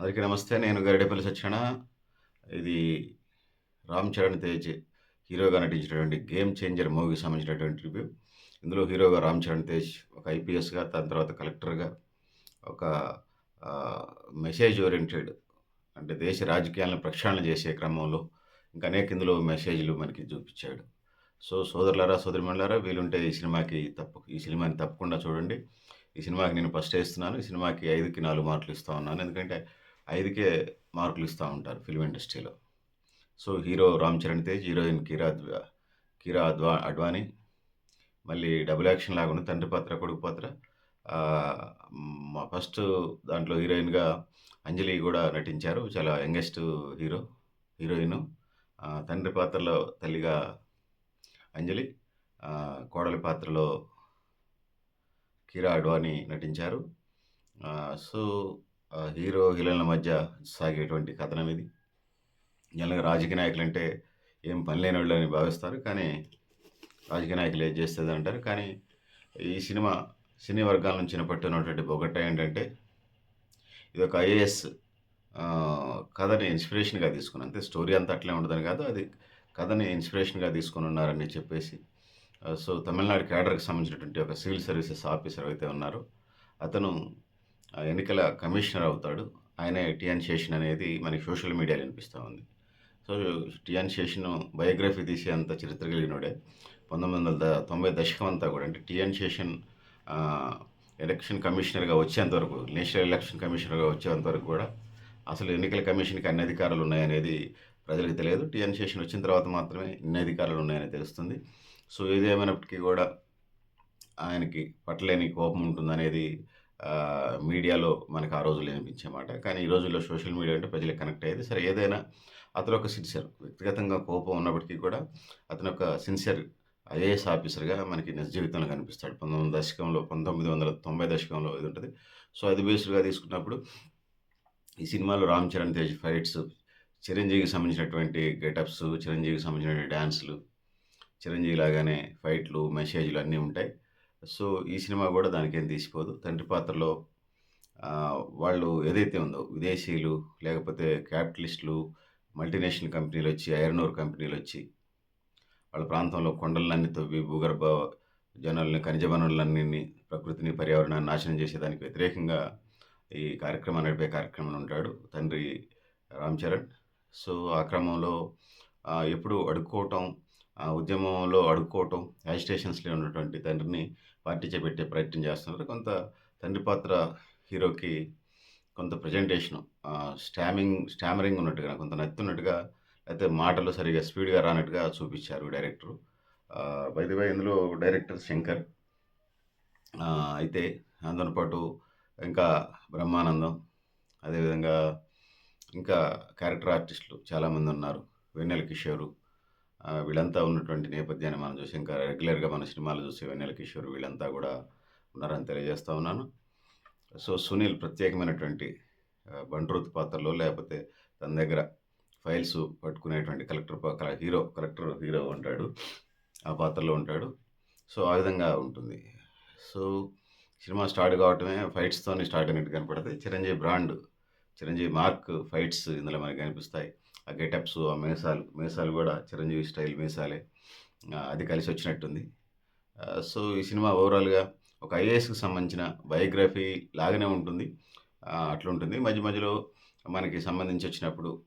అందరికీ నమస్తే నేను గరిడేపల్లి సత్యన ఇది రామ్ చరణ్ తేజ్ హీరోగా నటించినటువంటి గేమ్ చేంజర్ మూవీకి సంబంధించినటువంటి రివ్యూ. ఇందులో హీరోగా రామ్ చరణ్ తేజ్ ఒక ఐపీఎస్గా దాని తర్వాత కలెక్టర్గా ఒక మెసేజ్ ఓరియంటెడ్ అంటే దేశ రాజకీయాలను ప్రక్షాళన చేసే క్రమంలో ఇంకా అనేక ఇందులో మెసేజ్లు మనకి చూపించాడు. సో సోదరులారా సోదరిమణులారా వీలుంటే ఈ సినిమాకి తప్పు ఈ సినిమాని తప్పకుండా చూడండి. ఈ సినిమాకి నేను ఫస్ట్ వేస్తున్నాను. ఈ సినిమాకి ఐదుకి నాలుగు మార్కులు ఇస్తూ ఉన్నాను. ఎందుకంటే ఐదుకే మార్కులు ఇస్తూ ఉంటారు ఫిల్మ్ ఇండస్ట్రీలో. So hero Ram Charan Tej heroine Kiara Kiara అద్వా Advani మళ్ళీ డబుల్ యాక్షన్ లాగా తండ్రి పాత్ర కొడుకు పాత్ర. మా ఫస్ట్ దాంట్లో హీరోయిన్గా అంజలి కూడా నటించారు. చాలా యంగెస్ట్ హీరో హీరోయిన్. తండ్రి పాత్రలో తల్లిగా అంజలి. కోడలి పాత్రలో కిరా అడ్వాణి నటించారు. సో హీరో హీరోయిన్ల మధ్య సాగేటువంటి కథనం ఇది. జనరల్గా రాజకీయ నాయకులు అంటే ఏం పని లేని వాళ్ళు అని భావిస్తారు కానీ రాజకీయ నాయకులు ఏం చేస్తుంది అంటారు. కానీ ఈ సినిమా సినీ వర్గాల నుంచి పట్టున్నటువంటి ఒకట ఏంటంటే ఇది ఒక ఐఏఎస్ కథని ఇన్స్పిరేషన్గా తీసుకుని అంతే స్టోరీ అంతా అట్లే ఉండదని కాదు అది కథని ఇన్స్పిరేషన్గా తీసుకుని ఉన్నారని చెప్పేసి సో తమిళనాడు క్యాడర్కి సంబంధించినటువంటి ఒక సివిల్ సర్వీసెస్ ఆఫీసర్ అయితే ఉన్నారు అతను ఎన్నికల కమిషనర్ అవుతాడు. ఆయన టిఎన్ శేషన్ అనేది మనకి సోషల్ మీడియాలో అనిపిస్తూ ఉంది. సో టిఎన్ శేషన్ బయోగ్రఫీ తీసే అంత చరిత్ర కలిగినోడే పంతొమ్మిది వందల తొంభై దశకం అంతా కూడా అంటే టిఎన్ శేషన్ ఎలక్షన్ కమిషనర్గా వచ్చేంత వరకు నేషనల్ ఎలక్షన్ కమిషనర్గా వచ్చేంత వరకు కూడా అసలు ఎన్నికల కమిషన్కి అన్ని అధికారాలు ఉన్నాయనేది ప్రజలకు తెలియదు. టిఎన్ శేషన్ వచ్చిన తర్వాత మాత్రమే ఇన్ని అధికారాలు ఉన్నాయని తెలుస్తుంది. సో ఏదేమైనప్పటికీ కూడా ఆయనకి పట్టలేని కోపం ఉంటుందనేది మీడియాలో మనకు ఆ రోజుల్లో వినిపించే మాట కానీ ఈ రోజుల్లో సోషల్ మీడియా అంటే ప్రజలకు కనెక్ట్ అయ్యేది. సరే ఏదైనా అతను ఒక సిన్సియర్ వ్యక్తిగతంగా కోపం ఉన్నప్పటికీ కూడా అతను ఒక సిన్సియర్ ఐఏఎస్ ఆఫీసర్గా మనకి నిజ జీవితంలో కనిపిస్తాడు. పంతొమ్మిది దశకంలో పంతొమ్మిది వందల తొంభై దశకంలో ఇది ఉంటుంది. సో అది బేస్డ్గా తీసుకున్నప్పుడు ఈ సినిమాలో రామ్ చరణ్ తేజ్ ఫైట్స్ చిరంజీవికి సంబంధించినటువంటి గెటప్స్ చిరంజీవికి సంబంధించిన డ్యాన్స్లు చిరంజీవి లాగానే ఫైట్లు మెసేజ్లు అన్నీ ఉంటాయి. సో ఈ సినిమా కూడా దానికేం తీసిపోదు. తండ్రి పాత్రలో వాళ్ళు ఏదైతే ఉందో విదేశీయులు లేకపోతే క్యాపిటలిస్టులు మల్టీనేషనల్ కంపెనీలు వచ్చి ఐరన్ ఓర్ కంపెనీలు వచ్చి వాళ్ళ ప్రాంతంలో కొండలన్నీ తవ్వి భూగర్భ జనాలని ఖనిజ వనరులన్నీ ప్రకృతిని పర్యావరణాన్ని నాశనం చేసేదానికి వ్యతిరేకంగా ఈ కార్యక్రమం నడిపే కార్యక్రమం ఉంటాడు తండ్రి రామ్ చరణ్. సో ఆ క్రమంలో ఎప్పుడు అడుక్కోవటం ఉద్యమంలో అడుక్కోవటం యాజిటేషన్స్లో ఉన్నటువంటి తండ్రిని పార్టీ చేపెట్టే ప్రయత్నం చేస్తున్నారు. కొంత తండ్రి పాత్ర హీరోకి కొంత ప్రజెంటేషన్ స్టామింగ్ స్టామరింగ్ ఉన్నట్టుగా కొంత నత్తున్నట్టుగా అయితే మాటలు సరిగా స్పీడ్గా రానట్టుగా చూపించారు డైరెక్టరు. బై ఇందులో డైరెక్టర్ శంకర్ అయితే అందులో పాటు ఇంకా బ్రహ్మానందం అదేవిధంగా ఇంకా క్యారెక్టర్ ఆర్టిస్టులు చాలామంది ఉన్నారు. వెన్నెల కిషోరు వీళ్ళంతా ఉన్నటువంటి నేపథ్యాన్ని మనం చూసి ఇంకా రెగ్యులర్గా మన సినిమాలు చూసే వెన్నెల కిషోర్ వీళ్ళంతా కూడా ఉన్నారని తెలియజేస్తూ ఉన్నాను. సో సునీల్ ప్రత్యేకమైనటువంటి బండ్రూత్ పాత్రలో లేకపోతే తన దగ్గర ఫైల్స్ పట్టుకునేటువంటి కలెక్టర్ హీరో కలెక్టర్ హీరో ఉంటాడు. ఆ పాత్రలో ఉంటాడు. సో ఆ విధంగా ఉంటుంది. సో సినిమా స్టార్ట్ కావటమే ఫైట్స్తోనే స్టార్ట్ అయినట్టు కనపడతాయి. Chiranjeevi brand Chiranjeevi mark fights ఇందులో మనకి కనిపిస్తాయి. ఆ గెటప్స్ ఆ మీసాలు మీసాలు కూడా చిరంజీవి స్టైల్ మీసాలే. అది కలిసి వచ్చినట్టుంది. సో ఈ సినిమా ఓవరాల్గా ఒక ఐఏఎస్కి సంబంధించిన బయోగ్రఫీ లాగానే ఉంటుంది. అట్లా ఉంటుంది. మధ్య మధ్యలో మనకి సంబంధించి వచ్చినప్పుడు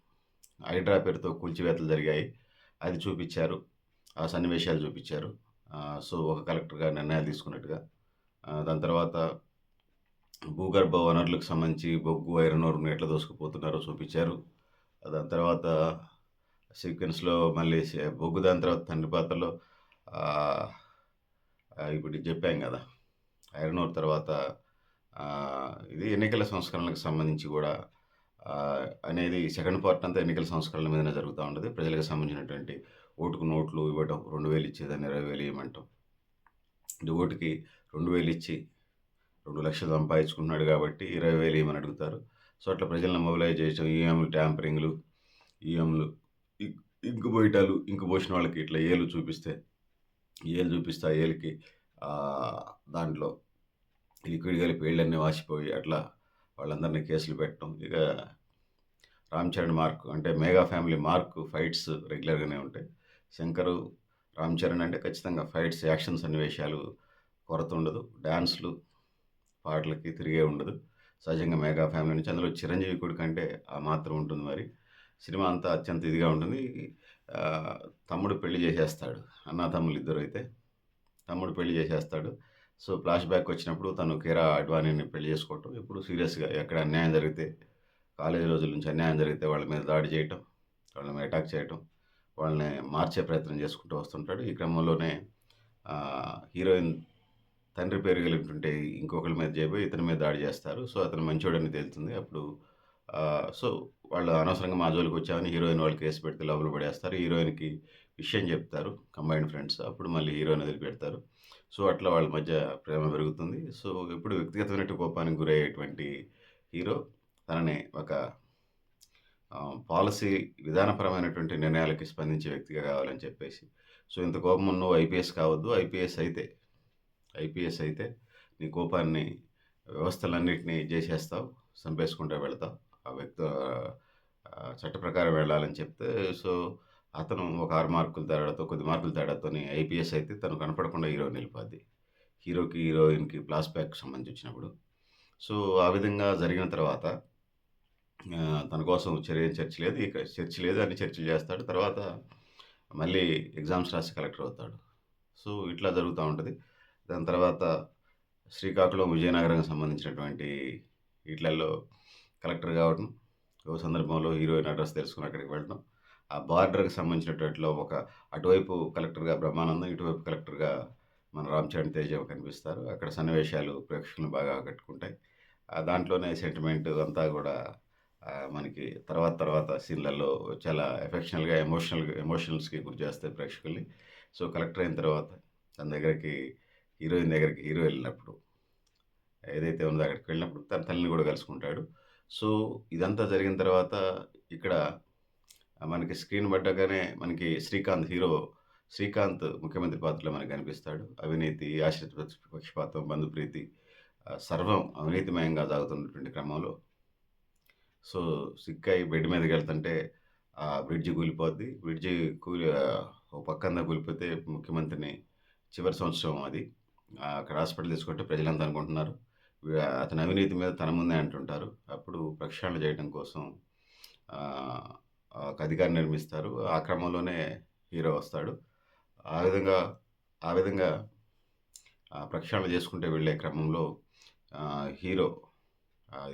హైడ్రా పేరుతో కూల్చివేతలు జరిగాయి. అది చూపించారు. ఆ సన్నివేశాలు చూపించారు. సో ఒక కలెక్టర్గా నిర్ణయాలు తీసుకున్నట్టుగా. దాని తర్వాత భూగర్భ వనరులకు సంబంధించి బొగ్గు ఐరన్ ఓర్ని ఎట్లా దోసుకుపోతున్నారో చూపించారు. దాని తర్వాత సీక్వెన్స్లో మళ్ళీ సే- బొగ్గు దాని తర్వాత తండ్రి పాత్రలో ఇప్పుడు చెప్పాం కదా ఐరన్ ఓర్ తర్వాత ఇది ఎన్నికల సంస్కరణలకు సంబంధించి కూడా అనేది సెకండ్ పార్ట్ అంతా ఎన్నికల సంస్కరణల మీదనే జరుగుతూ ఉంటుంది. ప్రజలకు సంబంధించినటువంటి ఓటుకు నోట్లు ఇవ్వటం రెండు వేలు ఇచ్చేదాన్ని ఇరవై వేలు ఇవ్వమంటాం. ఇది ఓటుకి రెండు వేలు ఇచ్చి రెండు లక్షలు సంపాదించుకుంటున్నాడు కాబట్టి ఇరవై వేలు ఇవ్వమని అడుగుతారు. సో అట్లా ప్రజలను మొబిలైజ్ చేయడం ఈఎంలు ట్యాంపరింగ్లు ఈఎంలు ఇంకు పోయటాలు ఇంకు పోసిన వాళ్ళకి ఇట్లా ఏలు చూపిస్తే ఏలు చూపిస్తే ఆ ఏలుకి దాంట్లో లిక్విడ్ కలిపి ఏళ్ళన్నీ వాసిపోయి అట్లా వాళ్ళందరినీ కేసులు పెట్టడం. ఇక రామ్ చరణ్ మార్క్ అంటే మెగా ఫ్యామిలీ మార్క్ ఫైట్స్ రెగ్యులర్గానే ఉంటాయి. శంకరు రామ్ చరణ్ అంటే ఖచ్చితంగా ఫైట్స్ యాక్షన్ సన్నివేశాలు కొరత ఉండదు. డ్యాన్స్లు పాటలకి తిరిగే ఉండదు. సహజంగా మెగా ఫ్యామిలీ నుంచి అందులో చిరంజీవి కొడుకు అంటే ఆ మాత్రం ఉంటుంది మరి. సినిమా అంతా అత్యంత ఇదిగా ఉంటుంది. తమ్ముడు పెళ్ళి చేసేస్తాడు. అన్న తమ్ముళ్ళు ఇద్దరు అయితే తమ్ముడు పెళ్ళి చేసేస్తాడు. సో ఫ్లాష్ బ్యాక్ వచ్చినప్పుడు తను కిరా అడ్వానీని పెళ్ళి చేసుకోవటం. ఇప్పుడు సీరియస్గా ఎక్కడ అన్యాయం జరిగితే కాలేజీ రోజుల నుంచి అన్యాయం జరిగితే వాళ్ళ మీద దాడి చేయటం వాళ్ళ మీద అటాక్ చేయటం వాళ్ళని మార్చే ప్రయత్నం చేసుకుంటూ వస్తుంటాడు. ఈ క్రమంలోనే హీరోయిన్ తండ్రి పేరు కలిగినటువంటి ఇంకొకరి మీద చేయబోయి ఇతని మీద దాడి చేస్తారు. సో అతను మంచోడని తెలుస్తుంది అప్పుడు సో వాళ్ళు అనవసరంగా మా జోలికి వచ్చామని హీరోయిన్ వాళ్ళు కేసు పెడితే లోపల పడేస్తారు. హీరోయిన్కి విషయం చెప్తారు కంబైన్డ్ ఫ్రెండ్స్. అప్పుడు మళ్ళీ హీరోయిన్ వదిలిపెడతారు. సో అట్లా వాళ్ళ మధ్య ప్రేమ పెరుగుతుంది. సో ఇప్పుడు వ్యక్తిగతమైన కోపానికి గురయ్యేటువంటి హీరో తనని ఒక పాలసీ విధానపరమైనటువంటి నిర్ణయాలకి స్పందించే వ్యక్తిగా కావాలని చెప్పేసి. సో ఇంత కోపం నువ్వు ఐపీఎస్ కావద్దు. ఐపీఎస్ అయితే ఐపీఎస్ అయితే నీ కోపాన్ని వ్యవస్థలన్నింటినీ చేసేస్తావు చంపేసుకుంటూ వెళతావు. ఆ వ్యక్తి చట్ట ప్రకారం వెళ్ళాలని చెప్తే సో అతను ఒక ఆరు మార్కుల తేడాతో కొద్ది మార్కుల తేడాతో ఐపీఎస్ అయితే తను కనపడకుండా హీరో నిలిపోద్ది హీరోకి హీరోయిన్కి ప్లాస్ బ్యాక్ సంబంధించి వచ్చినప్పుడు సో ఆ విధంగా జరిగిన తర్వాత తన కోసం చర్య చర్చ లేదు ఇక చర్చ లేదు అని చర్చలు చేస్తాడు. తర్వాత మళ్ళీ ఎగ్జామ్స్ రాసి కలెక్టర్ అవుతాడు. సో ఇట్లా జరుగుతూ ఉంటుంది. దాని తర్వాత శ్రీకాకుళం విజయనగరం సంబంధించినటువంటి వీటిలలో కలెక్టర్ కావడం ఓ సందర్భంలో హీరోయిన్ అడ్రస్ తెలుసుకుని అక్కడికి వెళ్ళడం ఆ బార్డర్కి సంబంధించినట్లో ఒక అటువైపు కలెక్టర్గా బ్రహ్మానందం ఇటువైపు కలెక్టర్గా మన రామ్ చరణ్ తేజ కనిపిస్తారు. అక్కడ సన్నివేశాలు ప్రేక్షకులను బాగా ఆకట్టుకుంటాయి. ఆ దాంట్లోనే సెంటిమెంట్ అంతా కూడా మనకి తర్వాత తర్వాత సీన్లలో చాలా ఎఫెక్షనల్గా ఎమోషనల్ ఎమోషనల్స్కి గురి చేస్తాయి ప్రేక్షకుల్ని. సో కలెక్టర్ అయిన తర్వాత తన దగ్గరికి హీరోయిన్ దగ్గరికి హీరో వెళ్ళినప్పుడు ఏదైతే ఉందో అక్కడికి వెళ్ళినప్పుడు తన తల్లిని కూడా కలుసుకుంటాడు. సో ఇదంతా జరిగిన తర్వాత ఇక్కడ మనకి స్క్రీన్ పడ్డగానే మనకి శ్రీకాంత్ హీరో శ్రీకాంత్ ముఖ్యమంత్రి పాత్రలో మనకి కనిపిస్తాడు. అవినీతి ఆశ్రిత పక్ష- పక్షపాతం బంధుప్రీతి సర్వం అవినీతిమయంగా సాగుతున్నటువంటి క్రమంలో. సో సిక్ అయి బెడ్ మీదకి వెళ్తుంటే ఆ బ్రిడ్జి కూలిపోద్ది. బ్రిడ్జి కూలి ఓ పక్కన కూలిపోతే ముఖ్యమంత్రిని చివరి సంవత్సరం అది. అక్కడ హాస్పిటల్ తీసుకుంటే ప్రజలంతా అనుకుంటున్నారు. అతని అవినీతి మీద తన ముందే అంటుంటారు. అప్పుడు ప్రక్షాళన చేయడం కోసం ఒక అధికారి నిర్మిస్తారు. ఆ క్రమంలోనే హీరో వస్తాడు. ఆ విధంగా ఆ విధంగా ప్రక్షాళన చేసుకుంటే వెళ్ళే క్రమంలో హీరో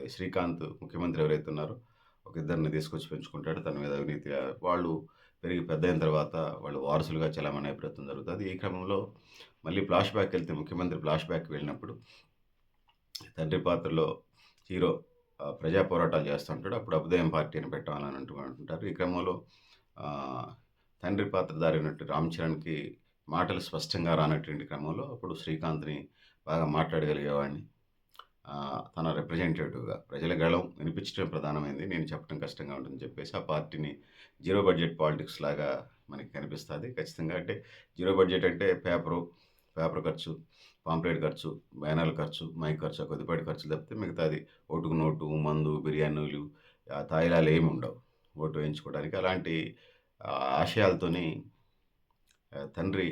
శ్రీకాంత్ ముఖ్యమంత్రి ఎవరైతే ఉన్నారో ఒక ఇద్దరిని తీసుకొచ్చి పెంచుకుంటాడు. తన మీద అవినీతి వాళ్ళు పెరిగి పెద్ద అయిన తర్వాత వాళ్ళు వారసులుగా చలామణి అయ్యే ప్రయత్నం జరుగుతుంది ఈ క్రమంలో మళ్ళీ ఫ్లాష్ బ్యాక్ వెళ్తే ముఖ్యమంత్రి ఫ్లాష్ బ్యాక్ వెళ్ళినప్పుడు తండ్రి పాత్రలో హీరో ప్రజా పోరాటాలు చేస్తుంటాడు అప్పుడు అభుదయం పార్టీని పెట్టాలని అంటుంటారు. ఈ క్రమంలో తండ్రి పాత్రధారి అయినట్టు రామ్ చరణ్కి మాటలు స్పష్టంగా రానటువంటి క్రమంలో అప్పుడు శ్రీకాంత్ని బాగా మాట్లాడగలిగేవాడిని. తన రిప్రజెంటేటివ్గా ప్రజల గళం వినిపించడం ప్రధానమైంది. నేను చెప్పడం కష్టంగా ఉంటుందని చెప్పేసి ఆ పార్టీని జీరో బడ్జెట్ పాలిటిక్స్ లాగా మనకి కనిపిస్తుంది. ఖచ్చితంగా అంటే జీరో బడ్జెట్ అంటే పేపరు పేపర్ ఖర్చు పాంప్లెట్ ఖర్చు బ్యానర్ల ఖర్చు మైక్ ఖర్చు కొద్దిపాటి ఖర్చు తప్పితే మిగతాది ఓటుకు నోటు మందు బిర్యానీలు తాయిలాలు ఏమి ఉండవు. ఓటు వేయించుకోవడానికి అలాంటి ఆశయాలతోని తండ్రి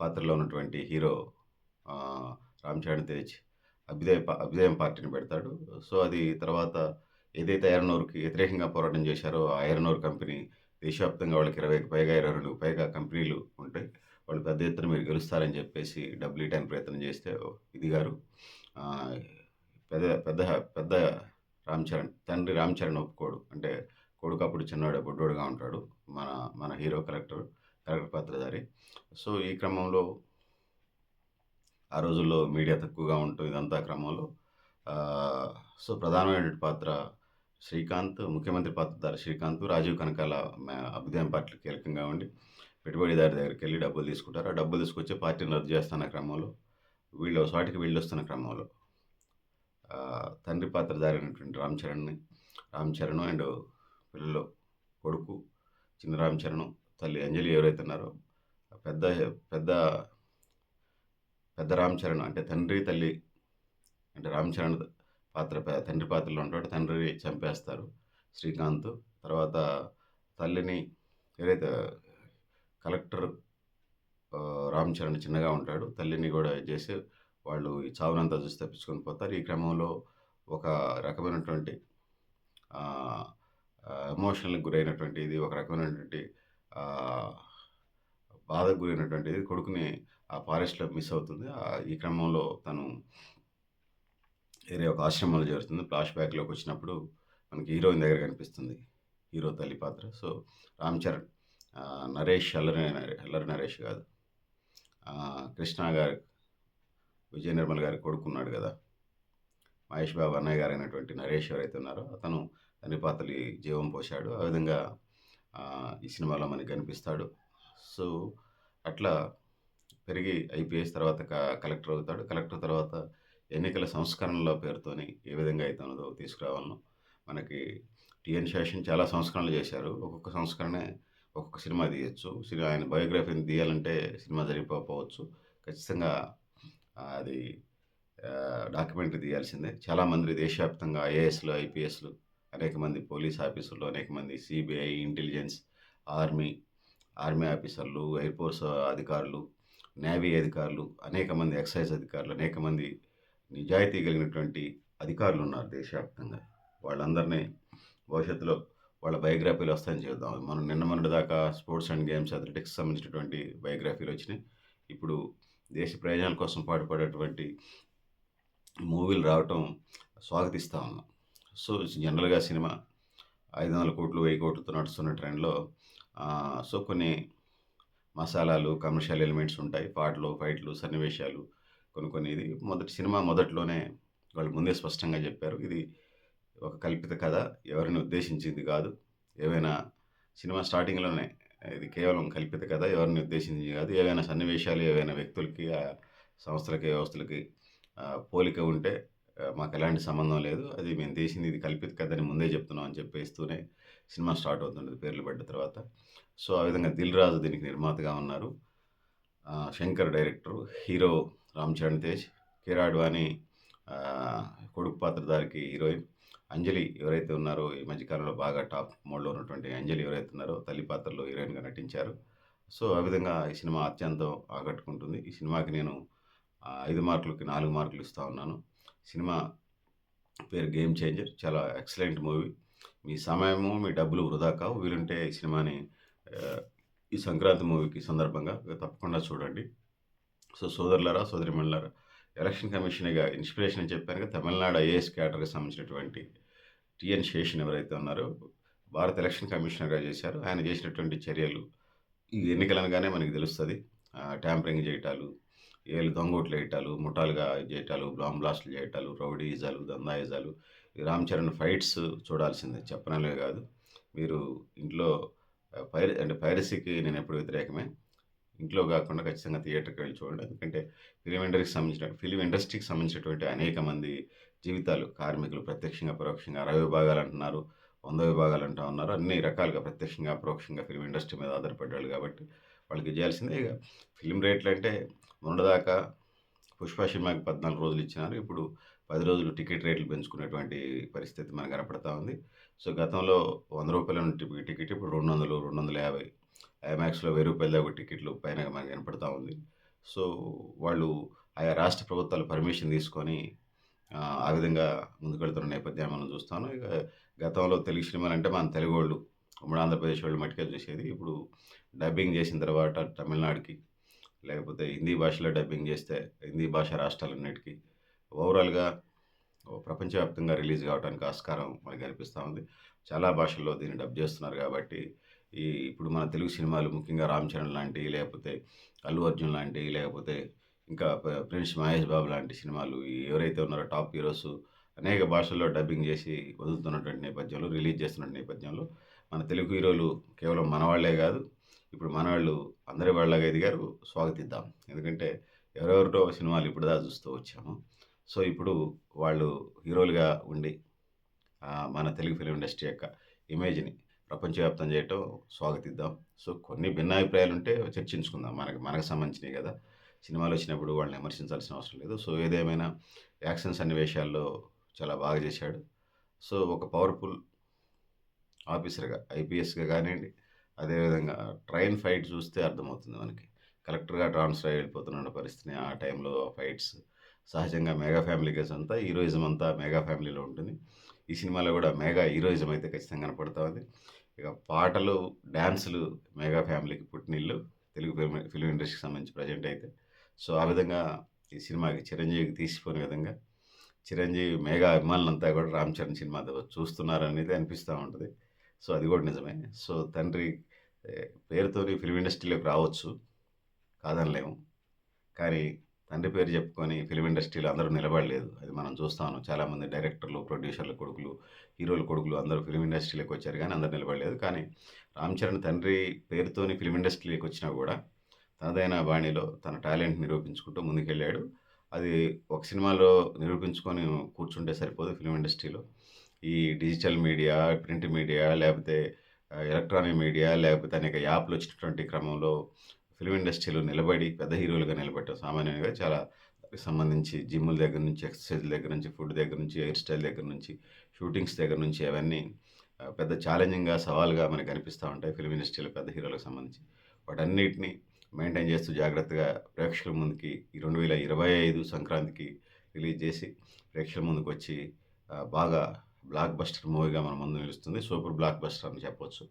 పాత్రలో ఉన్నటువంటి హీరో రామ్ చరణ్ తేజ్ అభ్యుదయ అభ్యుదయం పార్టీని పెడతాడు. సో అది తర్వాత ఏదైతే ఐరనోర్కి వ్యతిరేకంగా పోరాటం చేశారో ఆ ఐరనోర్ కంపెనీ దేశవ్యాప్తంగా వాళ్ళకి ఇరవైకి పైగా ఇరవై రెండు పైగా కంపెనీలు ఉంటాయి. వాళ్ళు పెద్ద ఎత్తున మీరు గెలుస్తారని చెప్పేసి డబ్ల్యూ టైం ప్రయత్నం చేస్తే ఇది గారు పెద్ద పెద్ద పెద్ద రామ్ చరణ్ తండ్రి రామ్ చరణ్ ఒప్పుకోడు. అంటే కొడుకు అప్పుడు చిన్నవాడు బుడ్డోడుగా ఉంటాడు. మన మన హీరో కలెక్టర్ కలెక్టర్ పాత్రధారి. సో ఈ క్రమంలో ఆ రోజుల్లో మీడియా తక్కువగా ఉంటూ ఇదంతా క్రమంలో. సో ప్రధానమైన పాత్ర శ్రీకాంత్ ముఖ్యమంత్రి పాత్రధారి శ్రీకాంత్ రాజీవ్ కనకాల అభ్యుదయం పార్టీ కీలకంగా ఉండి పెట్టుబడిదారి దగ్గరికి వెళ్ళి డబ్బులు తీసుకుంటారు. ఆ డబ్బులు తీసుకొచ్చి పార్టీని రద్దు చేస్తున్న క్రమంలో వీళ్ళు సాటికి వీళ్ళు వస్తున్న క్రమంలో తండ్రి పాత్రధారి అయినటువంటి రామ్ చరణ్ని రామ్ చరణ్ అండ్ పిల్లలు కొడుకు చిన్న రామ్ చరణ్ తల్లి అంజలి ఎవరైతే ఉన్నారో పెద్ద పెద్ద పెద్ద రామ్ చరణ్ అంటే తండ్రి తల్లి అంటే రామ్ చరణ్ పాత్ర తండ్రి పాత్రలో ఉంటాడు తండ్రి చంపేస్తారు శ్రీకాంత్ తర్వాత తల్లిని ఏదైతే కలెక్టర్ రామ్చరణ్ రామ్ చరణ్ చిన్నగా ఉంటాడు. తల్లిని కూడా చేసి వాళ్ళు ఈ చావునంతా చూసి తప్పించుకొని పోతారు. ఈ క్రమంలో ఒక రకమైనటువంటి ఆహ్, ఎమోషనల్‌కి గురైనటువంటి ఇది ఒక రకమైనటువంటి బాధకు గురైనటువంటిది కొడుకుని ఆ ఫారెస్ట్‌లో మిస్ అవుతుంది. ఈ క్రమంలో తను వేరే ఒక ఆశ్రమంలో చేరుతుంది. ఫ్లాష్ బ్యాక్‌లోకొచ్చినప్పుడు మనకి హీరోయిన్ దగ్గర కనిపిస్తుంది. హీరో తల్లి పాత్ర. సో, రామ్ చరణ్ నరేష్ అల్లరి అల్లరి నరేష్ కాదు కృష్ణ గారు విజయ నిర్మల్ గారి కొడుకున్నాడు కదా మహేష్ బాబు అన్నయ్య గారు అయినటువంటి నరేష్ ఎవరైతే ఉన్నారో అతను తండ్రి పాత్రలు జీవం పోశాడు. ఆ విధంగా ఈ సినిమాలో మనకి కనిపిస్తాడు. సో, అట్లా పెరిగి ఐపీఎస్ తర్వాత క కలెక్టర్ అవుతాడు. కలెక్టర్ తర్వాత ఎన్నికల సంస్కరణల పేరుతోని ఏ విధంగా అయితే ఉన్నదో తీసుకురావాలనో మనకి టీఎన్ శేషన్ చాలా సంస్కరణలు చేశారు. ఒక్కొక్క సంస్కరణే ఒక్కొక్క సినిమా తీయచ్చు సినిమా ఆయన బయోగ్రఫీని తీయాలంటే సినిమా జరిగిపోవచ్చు ఖచ్చితంగా అది డాక్యుమెంటరీ తీయాల్సిందే. చాలామంది దేశవ్యాప్తంగా ఐఏఎస్‌లు, ఐపీఎస్‌లు అనేక మంది పోలీస్ ఆఫీసర్లు, అనేక మంది సీబీఐ, ఇంటెలిజెన్స్, ఆర్మీ, ఆర్మీ ఆఫీసర్లు, ఎయిర్ ఫోర్స్ అధికారులు, నేవీ అధికారులు, అనేక మంది ఎక్సైజ్ అధికారులు, అనేక మంది నిజాయితీ కలిగినటువంటి అధికారులు ఉన్నారు దేశవ్యాప్తంగా. వాళ్ళందరినీ భవిష్యత్తులో వాళ్ళ బయోగ్రఫీలు వస్తాయని చేద్దాం మనం నిన్న మొన్నటి దాకా స్పోర్ట్స్ అండ్ గేమ్స్, అథ్లెటిక్స్ సంబంధించినటువంటి బయోగ్రఫీలు వచ్చినాయి ఇప్పుడు దేశ ప్రయోజనాల కోసం పాటుపడేటువంటి మూవీలు రావటం స్వాగతిస్తూ ఉన్నాం. సో, జనరల్‌గా సినిమా ఐదు వందల కోట్లు వెయ్యి కోట్లతో నడుస్తున్న ట్రెండ్‌లో సో, కొన్ని మసాలాలు, కమర్షియల్ ఎలిమెంట్స్ ఉంటాయి. పాటలు, ఫైట్‌లు, సన్నివేశాలు కొన్ని కొన్ని ఇది మొదటి సినిమా మొదట్లోనే వాళ్ళు ముందే స్పష్టంగా చెప్పారు. ఇది ఒక కల్పిత కథ. ఎవరిని ఉద్దేశించింది కాదు. ఏవైనా సినిమా స్టార్టింగ్‌లోనే ఇది కేవలం కల్పిత కథ. ఎవరిని ఉద్దేశించింది కాదు. ఏవైనా సన్నివేశాలు, ఏవైనా వ్యక్తులకి, సంస్థలకి, వ్యవస్థలకి పోలిక ఉంటే మాకు ఎలాంటి సంబంధం లేదు. అది మేము తీసింది ఇది కల్పిత కథ అని ముందే చెప్తున్నాం అని చెప్పేస్తూనే సినిమా స్టార్ట్ అవుతుంటది పేర్లు పడ్డ తర్వాత. సో, ఆ విధంగా 'దిల్ రాజు' దీనికి నిర్మాతగా ఉన్నారు. శంకర్ డైరెక్టరు. హీరో రామ్ చరణ్ తేజ్. కిరా అడ్వాణి కొడుకు పాత్రధారికి హీరోయిన్. అంజలి ఎవరైతే ఉన్నారో ఈ మధ్యకాలంలో బాగా టాప్ మోడ్‌లో ఉన్నటువంటి అంజలి ఎవరైతే ఉన్నారో తల్లి పాత్రలో హీరోయిన్‌గా నటించారు. సో, ఆ విధంగా ఈ సినిమా అత్యంతం ఆకట్టుకుంటుంది. ఈ సినిమాకి నేను ఐదు మార్కులకి నాలుగు మార్కులు ఇస్తూ ఉన్నాను. సినిమా పేరు 'గేమ్ చేంజర్' చాలా ఎక్సలెంట్ మూవీ. మీ సమయము, మీ డబ్బులు వృధా కావు. వీలుంటే ఈ సినిమాని ఈ సంక్రాంతి మూవీకి సందర్భంగా తప్పకుండా చూడండి. సో, సోదరులారా, సోదరీమణులారా ఎలక్షన్ కమిషన్‌గా ఇన్స్పిరేషన్ అని చెప్పానుగా తమిళనాడు ఐఏఎస్ క్యాడర్‌కి సంబంధించినటువంటి టీఎన్ శేషన్ ఎవరైతే ఉన్నారో భారత ఎలక్షన్ కమిషనర్‌గా చేశారు. ఆయన చేసినటువంటి చర్యలు ఈ ఎన్నికలనగానే మనకి తెలుస్తుంది ట్యాంపరింగ్ చేయటాలు, ఏళ్ళు దొంగోట్లు వేయటాలు ముఠాలుగా చేయటాలు, బాంబ్ బ్లాస్ట్లు చేయటాలు, రౌడీజాలు దందాయిజాలు, రామ్ చరణ్ ఫైట్స్ చూడాల్సిందే చెప్పనలే కాదు. మీరు ఇంట్లో పైర అంటే పైరసీకి నేను ఎప్పుడు వ్యతిరేకమే. ఇంట్లో కాకుండా ఖచ్చితంగా థియేటర్‌కి వెళ్ళి చూడండి. ఎందుకంటే ఫిలిం ఇండస్ట్రీకి సంబంధించిన ఫిల్మ్ ఇండస్ట్రీకి సంబంధించినటువంటి అనేక మంది జీవితాలు కార్మికులు ప్రత్యక్షంగా, పరోక్షంగా 60 విభాగాలు అంటున్నారు. వంద విభాగాలు అంటూ ఉన్నారు. అన్ని రకాలుగా ప్రత్యక్షంగా, పరోక్షంగా ఫిలిం ఇండస్ట్రీ మీద ఆధారపడ్డాడు కాబట్టి వాళ్ళకి చేయాల్సిందే ఇక ఫిలిం రేట్లు అంటే మొన్నటిదాకా 'పుష్ప' సినిమాకి 14 రోజులు ఇచ్చినారు. ఇప్పుడు పది రోజులు టికెట్ రేట్లు పెంచుకునేటువంటి పరిస్థితి మనకు కనపడతా ఉంది. సో, గతంలో వంద రూపాయల టికెట్ ఇప్పుడు 200, 250 ఐమాక్స్‌లో వెయ్యి రూపాయల దాకా టికెట్లు పైన మనకు కనపడతా ఉంది. సో, వాళ్ళు ఆయా రాష్ట్ర ప్రభుత్వాలు పర్మిషన్ తీసుకొని ఆ విధంగా ముందుకెళ్తున్న నేపథ్యాన్ని మనం చూస్తాను. ఇక గతంలో తెలుగు సినిమాలంటే మన తెలుగు వాళ్ళు ఉమ్మడి ఆంధ్రప్రదేశ్ వాళ్ళు మట్టిగా చూసేది. ఇప్పుడు డబ్బింగ్ చేసిన తర్వాత తమిళనాడుకి లేకపోతే హిందీ భాషలో డబ్బింగ్ చేస్తే హిందీ భాష రాష్ట్రాలన్నిటికీ ఓవరాల్‌గా ప్రపంచవ్యాప్తంగా రిలీజ్ కావడానికి ఆస్కారం మనకి అనిపిస్తూ ఉంది. చాలా భాషల్లో దీన్ని డబ్ చేస్తున్నారు కాబట్టి ఈ ఇప్పుడు మన తెలుగు సినిమాలు ముఖ్యంగా 'రామ్ చరణ్' లాంటి లేకపోతే 'అల్లు అర్జున్' లాంటి లేకపోతే ఇంకా 'ప్రిన్స్ మహేష్ బాబు' లాంటి సినిమాలు ఎవరైతే ఉన్నారో టాప్ హీరోస్ అనేక భాషల్లో డబ్బింగ్ చేసి వదులుతున్నటువంటి నేపథ్యంలో, రిలీజ్ చేస్తున్న నేపథ్యంలో మన తెలుగు హీరోలు కేవలం మనవాళ్ళే కాదు. ఇప్పుడు మనవాళ్ళు అందరి వాళ్ళగా ఎదిగారు. స్వాగతిద్దాం. ఎందుకంటే ఎవరెవరితో సినిమాలు ఇప్పటిదాకా చూస్తూ వచ్చాము. సో, ఇప్పుడు వాళ్ళు హీరోలుగా ఉండి మన తెలుగు ఫిలిం ఇండస్ట్రీ యొక్క ఇమేజ్‌ని ప్రపంచవ్యాప్తం చేయటం స్వాగతిద్దాం. సో, కొన్ని భిన్నాభిప్రాయాలుంటే చర్చించుకుందాం. మనకు మనకు సంబంధించినవి కదా! సినిమాలు వచ్చినప్పుడు వాళ్ళని విమర్శించాల్సిన అవసరం లేదు. సో, ఏదేమైనా యాక్షన్ సన్నివేశాల్లో చాలా బాగా చేశాడు. సో, ఒక పవర్‌ఫుల్ ఆఫీసర్‌గా ఐపీఎస్‌గా కానివ్వండి అదేవిధంగా ట్రైన్ ఫైట్ చూస్తే అర్థమవుతుంది మనకి. కలెక్టర్‌గా ట్రాన్స్‌ఫర్ అయిపోతున్న పరిస్థితిని ఆ టైంలో ఫైట్స్ సహజంగా 'మెగా ఫ్యామిలీ కేసు అంతా హీరోయిజం అంతా 'మెగా ఫ్యామిలీలో' ఉంటుంది. ఈ సినిమాలో కూడా మెగా హీరోయిజం అయితే ఖచ్చితంగా కనపడతా ఉంది. ఇక పాటలు, డ్యాన్సులు 'మెగా ఫ్యామిలీకి' పుట్టినిల్లు తెలుగు ఫిల్మ్ ఫిల్మ్ ఇండస్ట్రీకి సంబంధించి ప్రజెంట్ అయితే. సో, ఆ విధంగా ఈ సినిమాకి చిరంజీవికి తీసిపోయిన విధంగా చిరంజీవి మెగా అభిమానులంతా కూడా 'రామ్ చరణ్' సినిమాతో చూస్తున్నారనేది అనిపిస్తూ ఉంటుంది సో, అది కూడా నిజమే. సో, తండ్రి పేరుతోని ఫిల్మ్ ఇండస్ట్రీలోకి రావచ్చు. కాదనలేము. కానీ తండ్రి పేరు చెప్పుకొని ఫిల్మ్ ఇండస్ట్రీలో అందరూ నిలబడలేదు. అది మనం చూస్తాను చాలామంది డైరెక్టర్లు, ప్రొడ్యూసర్ల కొడుకులు, హీరోల కొడుకులు అందరూ ఫిల్మ్ ఇండస్ట్రీలోకి వచ్చారు కానీ అందరూ నిలబడలేదు. కానీ 'రామ్ చరణ్' తండ్రి పేరుతోని ఫిలిం ఇండస్ట్రీలోకి వచ్చినా కూడా తనదైన బాణిలో తన టాలెంట్ నిరూపించుకుంటూ ముందుకెళ్ళాడు. అది ఒక సినిమాలో నిరూపించుకొని కూర్చుంటే సరిపోదు ఫిల్మ్ ఇండస్ట్రీలో. ఈ డిజిటల్ మీడియా, ప్రింట్ మీడియా లేకపోతే ఎలక్ట్రానిక్ మీడియా లేకపోతే అనేక యాప్‌లు వచ్చినటువంటి క్రమంలో ఫిల్మ్ ఇండస్ట్రీలో నిలబడి పెద్ద హీరోలుగా నిలబడటం సామాన్యంగా చాలా సంబంధించి జిమ్ముల దగ్గర నుంచి, ఎక్సర్‌సైజ్‌ల దగ్గర నుంచి, ఫుడ్ దగ్గర నుంచి, హెయిర్ స్టైల్ దగ్గర నుంచి, షూటింగ్స్ దగ్గర నుంచి అవన్నీ పెద్ద ఛాలెంజింగ్‌గా, సవాల్‌గా మనకు కనిపిస్తా ఉంటాయి ఫిల్మ్ ఇండస్ట్రీలో పెద్ద హీరోలకు సంబంధించి. వాటన్నిటిని మెయింటైన్ చేస్తూ జాగ్రత్తగా ప్రేక్షకుల ముందుకి ఈ 2025 సంక్రాంతికి రిలీజ్ చేసి ప్రేక్షకుల ముందుకొచ్చి ఆహ్, బాగా బ్లాక్ బస్టర్ మూవీగా మన ముందు నిలుస్తుంది. సూపర్ బ్లాక్ బస్టర్ అని చెప్పొచ్చు.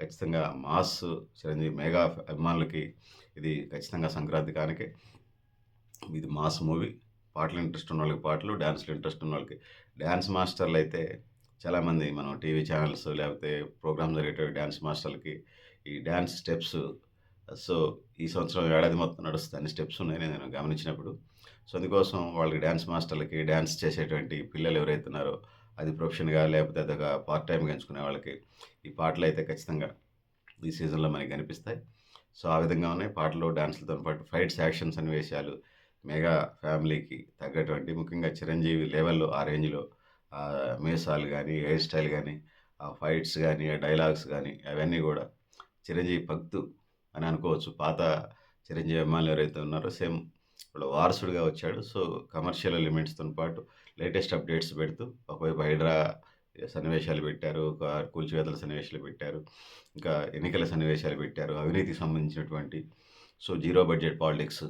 ఖచ్చితంగా మాస్ చిరంజీవి మెగా అభిమానులకి ఇది ఖచ్చితంగా సంక్రాంతి కానికే ఇది మాస్ మూవీ. పాటలు ఇంట్రెస్ట్ ఉన్న వాళ్ళకి పాటలు, డ్యాన్స్లు ఇంట్రెస్ట్ ఉన్న వాళ్ళకి డ్యాన్స్ మాస్టర్లు అయితే చాలామంది మనం టీవీ ఛానల్స్ లేకపోతే ప్రోగ్రామ్ జరిగేటవి డ్యాన్స్ మాస్టర్‌లకి ఈ డ్యాన్స్ స్టెప్స్ సో, ఈ సంవత్సరం ఏడాది మొత్తం నడుస్తుంది. అన్ని స్టెప్స్ ఉన్నాయి నేను గమనించినప్పుడు. సో, అందుకోసం వాళ్ళకి డ్యాన్స్ మాస్టర్‌లకి డ్యాన్స్ చేసేటువంటి పిల్లలు ఎవరైతున్నారో అది ప్రొఫెషన్‌గా లేకపోతే అదొక పార్ట్ టైంగా ఎంచుకునే వాళ్ళకి ఈ పాటలైతే ఖచ్చితంగా ఈ సీజన్‌లో మనకి కనిపిస్తాయి. సో, ఆ విధంగా ఉన్నాయి పాటలు, డాన్స్‌లతో పాటు ఫైట్స్, యాక్షన్ సన్నివేశాలు మెగా ఫ్యామిలీకి తగ్గటువంటి ముఖ్యంగా చిరంజీవి లెవెల్‌లో ఆ రేంజ్‌లో ఆహ్, మీసాలు హెయిర్ స్టైల్ కానీ ఆ ఫైట్స్ కానీ ఆ డైలాగ్స్ కానీ అవన్నీ కూడా చిరంజీవి భక్తు అని అనుకోవచ్చు. పాత చిరంజీవి అమ్మాయిలు ఎవరైతే ఉన్నారో సేమ్ వారసుడిగా వచ్చాడు. సో, కమర్షియల్ లిమిట్స్తో పాటు లేటెస్ట్ అప్డేట్స్ పెడుతూ ఒకవైపు హైడ్రా సన్నివేశాలు పెట్టారు. ఒక కూల్చివేతల సన్నివేశాలు పెట్టారు. ఇంకా ఎన్నికల సన్నివేశాలు పెట్టారు. అవినీతికి సంబంధించినటువంటి సో, జీరో బడ్జెట్ పాలిటిక్స్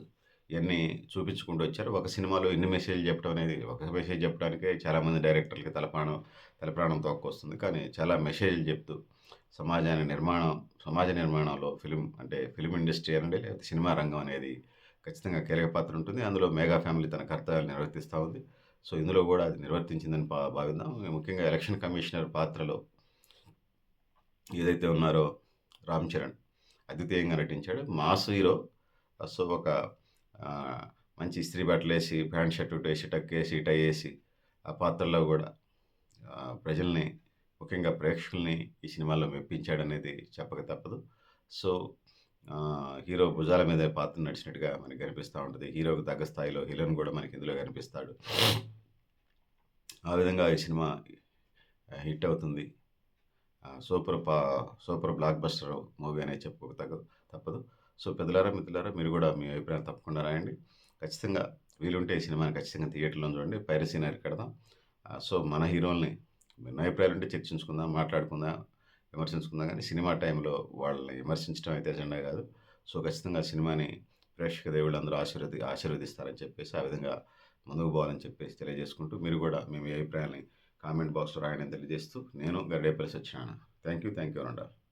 ఇవన్నీ చూపించుకుంటూ వచ్చారు. ఒక సినిమాలో ఇన్ని మెసేజ్‌లు చెప్పడం అనేది ఒక మెసేజ్ చెప్పడానికే చాలామంది డైరెక్టర్లకి తలపాణం తలప్రాణం తోక్కొస్తుంది. కానీ చాలా మెసేజ్‌లు చెప్తూ సమాజాన్ని నిర్మాణం సమాజ నిర్మాణంలో ఫిలిం అంటే ఫిలిం ఇండస్ట్రీ అనండి లేకపోతే సినిమా రంగం అనేది ఖచ్చితంగా కీలక పాత్ర ఉంటుంది. అందులో మెగా ఫ్యామిలీ తన కర్తవ్యాలు నిర్వర్తిస్తూ ఉంది. సో, ఇందులో కూడా అది నిర్వర్తించిందని భావిద్దాం. ముఖ్యంగా ఎలక్షన్ కమిషనర్ పాత్రలో ఏదైతే ఉన్నారో 'రామ్ చరణ్' అద్వితీయంగా నటించాడు. Mass hero. సో, ఒక మంచి ఇస్త్రీ బట్టలేసి, ప్యాంట్ షర్ట్ ఉట్టేసి టక్ వేసి టై వేసి ఆ పాత్రలో కూడా ప్రజల్ని ముఖ్యంగా ప్రేక్షకుల్ని ఈ సినిమాలో మెప్పించాడనేది చెప్పక తప్పదు. సో, హీరో భుజాల మీద పాత్ర నడిచినట్టుగా మనకి కనిపిస్తూ ఉంటుంది హీరోకి తగ్గ స్థాయిలో హీరోని కూడా మనకి ఇందులో కనిపిస్తాడు. ఆ విధంగా ఈ సినిమా హిట్ అవుతుంది. సూపర్ పా సూపర్ బ్లాక్ బస్టర్ మూవీ అనేది చెప్పుకోక తగ్గదు తప్పదు. సో, పెద్దలారా, మిత్రులారా మీరు కూడా మీ అభిప్రాయం తప్పకుండా రాయండి. ఖచ్చితంగా వీలుంటే ఈ సినిమాని ఖచ్చితంగా థియేటర్‌లో చూడండి. పైరసీని అరికడదాం. కడదాం సో, మన హీరోల్ని నా అభిప్రాయాలు ఉంటే చర్చించుకుందాం, మాట్లాడుకుందాం, విమర్శించుకుందాం కానీ సినిమా టైంలో వాళ్ళని విమర్శించడం అయితే ఎజెండా కాదు. సో, ఖచ్చితంగా సినిమాని ప్రేక్షక దేవుళ్ళందరూ ఆశీర్వది ఆశీర్వదిస్తారని చెప్పేసి ఆ విధంగా ముందుకు పోవాలని చెప్పేసి తెలియజేసుకుంటూ మీరు కూడా మీ అభిప్రాయాన్ని కామెంట్ బాక్స్‌లో రాయడం తెలియజేస్తూ నేను Gaddepalli Satyanarayana. Thank you. Thank you one